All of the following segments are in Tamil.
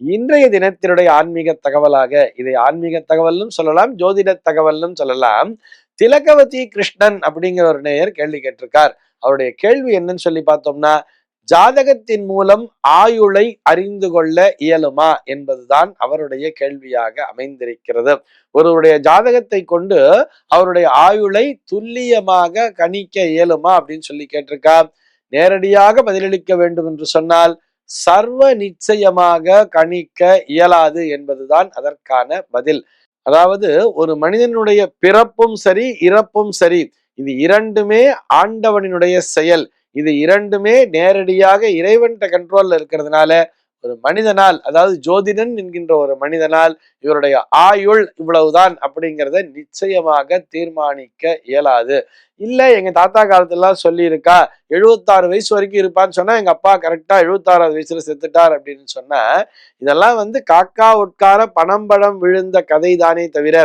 இன்றைய தினத்தினுடைய ஆன்மீக தகவலாக இதை ஆன்மீக தகவல்னும் சொல்லலாம் ஜோதிட தகவல்னும் சொல்லலாம். திலகவதி கிருஷ்ணன் அப்படிங்கிற ஒரு நேயர் கேள்வி கேட்டிருக்கார். அவருடைய கேள்வி என்னன்னு சொல்லி பார்த்தோம்னா ஜாதகத்தின் மூலம் ஆயுளை அறிந்து கொள்ள இயலுமா என்பதுதான் அவருடைய கேள்வியாக அமைந்திருக்கிறது. ஒருவருடைய ஜாதகத்தை கொண்டு அவருடைய ஆயுளை துல்லியமாக கணிக்க இயலுமா அப்படின்னு சொல்லி கேட்டிருக்கா நேரடியாக பதிலளிக்க வேண்டும் என்று சொன்னால் சர்வ நிச்சயமாக கணிக்க இயலாது என்பதுதான் அதற்கான பதில். அதாவது ஒரு மனிதனுடைய பிறப்பும் சரி இறப்பும் சரி இது இரண்டுமே ஆண்டவனினுடைய செயல். இது இரண்டுமே நேரடியாக இறைவன்கிட்ட கண்ட்ரோல்ல இருக்கிறதுனால ஒரு மனிதனால் அதாவது ஜோதிடன் என்கின்ற ஒரு மனிதனால் இவருடைய ஆயுள் இவ்வளவுதான் அப்படிங்கிறத நிச்சயமாக தீர்மானிக்க இயலாது. இல்லை எங்க தாத்தா காலத்துலாம் சொல்லியிருக்கா எழுபத்தாறு வயசு வரைக்கும் இருப்பான்னு சொன்னா எங்க அப்பா கரெக்டா எழுபத்தாறாவது வயசுல செத்துட்டார் அப்படின்னு சொன்னா இதெல்லாம் வந்து காக்கா உட்கார பணம்பழம் விழுந்த கதை தானே தவிர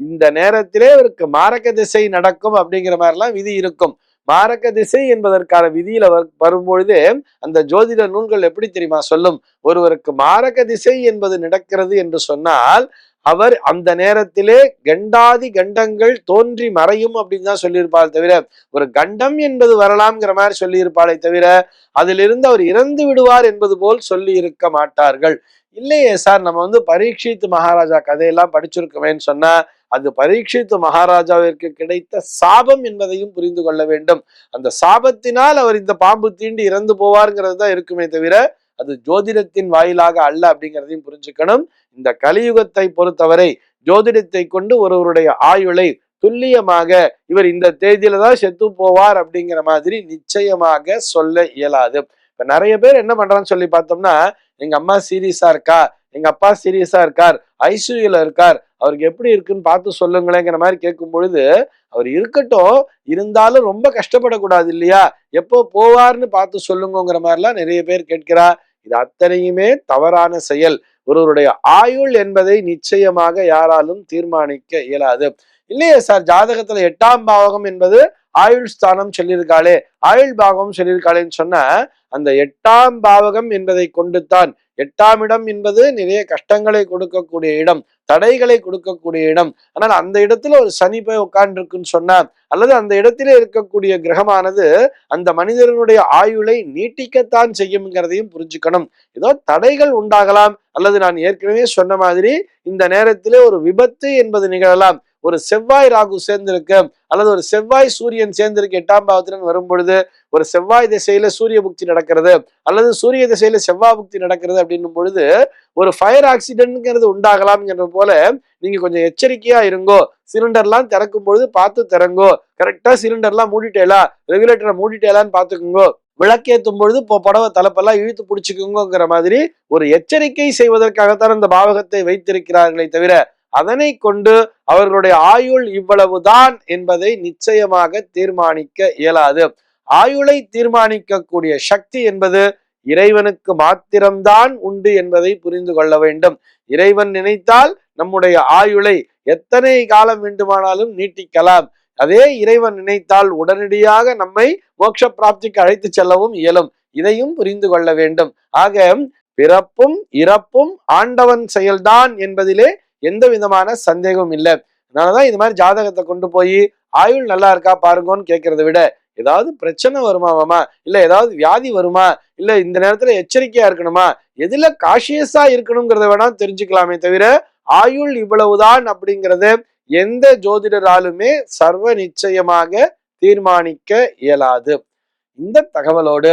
இந்த நேரத்திலே இவருக்கு மாரக திசை நடக்கும் அப்படிங்கிற மாதிரிலாம் விதி இருக்கும். மாரக திசை என்பதற்கான விதியில வரும்பொழுது அந்த ஜோதிட நூல்கள் எப்படி தெரியுமா சொல்லும்? ஒருவருக்கு மாரக திசை என்பது நடக்கிறது என்று சொன்னால் அவர் அந்த நேரத்திலே கண்டாதி கண்டங்கள் தோன்றி மறையும் அப்படின்னு தான் சொல்லியிருப்பாள் தவிர ஒரு கண்டம் என்பது வரலாம்ங்கிற மாதிரி சொல்லியிருப்பாளே தவிர அதிலிருந்து அவர் இறந்து விடுவார் என்பது போல் சொல்லி இருக்க மாட்டார்கள். இல்லையே சார் நம்ம வந்து பரீட்சித்து மகாராஜா கதையெல்லாம் படிச்சிருக்கோமேன்னு சொன்னா அது பரீட்சித்து மகாராஜாவிற்கு கிடைத்த சாபம் என்பதையும் புரிந்து கொள்ள வேண்டும். அந்த சாபத்தினால் அவர் இந்த பாம்பு தீண்டி இறந்து போவார்ங்கிறது தான் இருக்குமே தவிர அது ஜோதிடத்தின் வாயிலாக அல்ல அப்படிங்கிறதையும் புரிஞ்சுக்கணும். இந்த கலியுகத்தை பொறுத்தவரை ஜோதிடத்தை கொண்டு ஒருவருடைய ஆயுளை துல்லியமாக இவர் இந்த தேதியில தான் செத்து போவார் அப்படிங்கிற மாதிரி நிச்சயமாக சொல்ல இயலாது. இப்ப நிறைய பேர் என்ன பண்றான்னு சொல்லி பார்த்தோம்னா எங்க அம்மா சீரியஸா இருக்கா? எங்க அப்பா சீரியஸா இருக்கார்? ஐசியூல இருக்கார்? அவருக்கு எப்படி இருக்குன்னு பார்த்து சொல்லுங்களேங்கிற மாதிரி கேட்கும் பொழுது அவர் இருக்கட்டும் இருந்தாலும் ரொம்ப கஷ்டப்படக்கூடாது இல்லையா? எப்போ போவார்னு பார்த்து சொல்லுங்கிற மாதிரிலாம் நிறைய பேர் கேட்கிறா. இது அத்தனையுமே தவறான செயல். ஒருவருடைய ஆயுள் என்பதை நிச்சயமாக யாராலும் தீர்மானிக்க இயலாது. இல்லையே சார் ஜாதகத்துல எட்டாம் பாவகம் என்பது ஆயுள் ஸ்தானம் சொல்லியிருக்காளே ஆயுள் பாகம் சொல்லியிருக்காளேன்னு சொன்ன அந்த எட்டாம் பாவகம் என்பதை கொண்டுத்தான். எட்டாம் இடம் என்பது நிறைய கஷ்டங்களை கொடுக்கக்கூடிய இடம் தடைகளை கொடுக்கக்கூடிய இடம். ஆனால் அந்த இடத்துல ஒரு சனி போய் உட்கார்ந்துருக்குன்னு சொன்னா அல்லது அந்த இடத்திலே இருக்கக்கூடிய கிரகமானது அந்த மனிதனுடைய ஆயுளை நீட்டிக்கத்தான் செய்யும்ங்கிறதையும் புரிஞ்சுக்கணும். ஏதோ தடைகள் உண்டாகலாம் அல்லது நான் ஏற்கனவே சொன்ன மாதிரி இந்த நேரத்திலே ஒரு விபத்து என்பது நிகழலாம். ஒரு செவ்வாய் ராகு சேர்ந்திருக்கு அல்லது ஒரு செவ்வாய் சூரியன் சேர்ந்திருக்கு எட்டாம் பாவத்திலன்னு வரும் பொழுது ஒரு செவ்வாய் திசையில சூரிய புக்தி நடக்கிறது அல்லது சூரிய திசையில செவ்வாய் புக்தி நடக்கிறது அப்படின்னும் பொழுது ஒரு ஃபயர் ஆக்சிடென்ட்ங்கிறது உண்டாகலாம்ங்கிற போல நீங்க கொஞ்சம் எச்சரிக்கையா இருங்கோ. சிலிண்டர்லாம் திறக்கும் பொழுது பார்த்து திறங்கோ. கரெக்டா சிலிண்டர்லாம் மூடிட்டேலா ரெகுலேட்டரை மூடிட்டேலான்னு பாத்துக்கோங்கோ விளக்கேற்றும் பொழுது இப்போ புடவை தலைப்பெல்லாம் இழுத்து பிடிச்சிக்குங்கிற மாதிரி ஒரு எச்சரிக்கை செய்வதற்காகத்தான் அந்த பாவகத்தை வைத்திருக்கிறார்களே தவிர அதனை கொண்டு அவர்களுடைய ஆயுள் இவ்வளவுதான் என்பதை நிச்சயமாக தீர்மானிக்க இயலாது. ஆயுளை தீர்மானிக்கக்கூடிய சக்தி என்பது இறைவனுக்கு மாத்திரம்தான் உண்டு என்பதை புரிந்து கொள்ள வேண்டும். இறைவன் நினைத்தால் நம்முடைய ஆயுளை எத்தனை காலம் வேண்டுமானாலும் நீட்டிக்கலாம். அதே இறைவன் நினைத்தால் உடனடியாக நம்மை மோட்ச பிராப்திக்கு அழைத்து செல்லவும் இயலும். இதையும் புரிந்து கொள்ள வேண்டும். ஆக பிறப்பும் இறப்பும் ஆண்டவன் செயல்தான் என்பதிலே எந்த விதமான சந்தேகமும் இல்லை. அதனாலதான் இது மாதிரி ஜாதகத்தை கொண்டு போய் ஆயுள் நல்லா இருக்கா பாருங்கன்னு கேட்கறத விட ஏதாவது பிரச்சனை வருமா மாமா? இல்ல ஏதாவது வியாதி வருமா? இல்ல இந்த நேரத்துல எச்சரிக்கையா இருக்கணுமா? எதுல காஷியஸா இருக்கணுங்கிறத வேணா தெரிஞ்சுக்கலாமே தவிர ஆயுள் இவ்வளவுதான் அப்படிங்கறத எந்த ஜோதிடராலுமே சர்வ நிச்சயமாக தீர்மானிக்க இயலாது. இந்த தகவலோடு